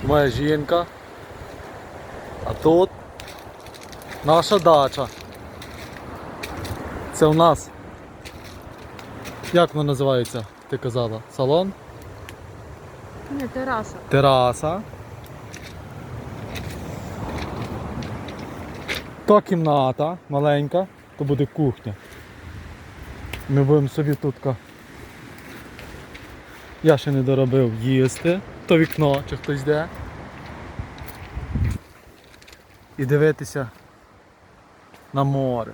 Це моя жінка. А тут наша дача. Це у нас. Як воно називається? Ти казала? Салон? Ні, тераса. Тераса. То кімната маленька, то буде кухня. Ми будемо собі тут. Я ще не доробив їсти. То вікно, чи хтось йде. І дивитися на море.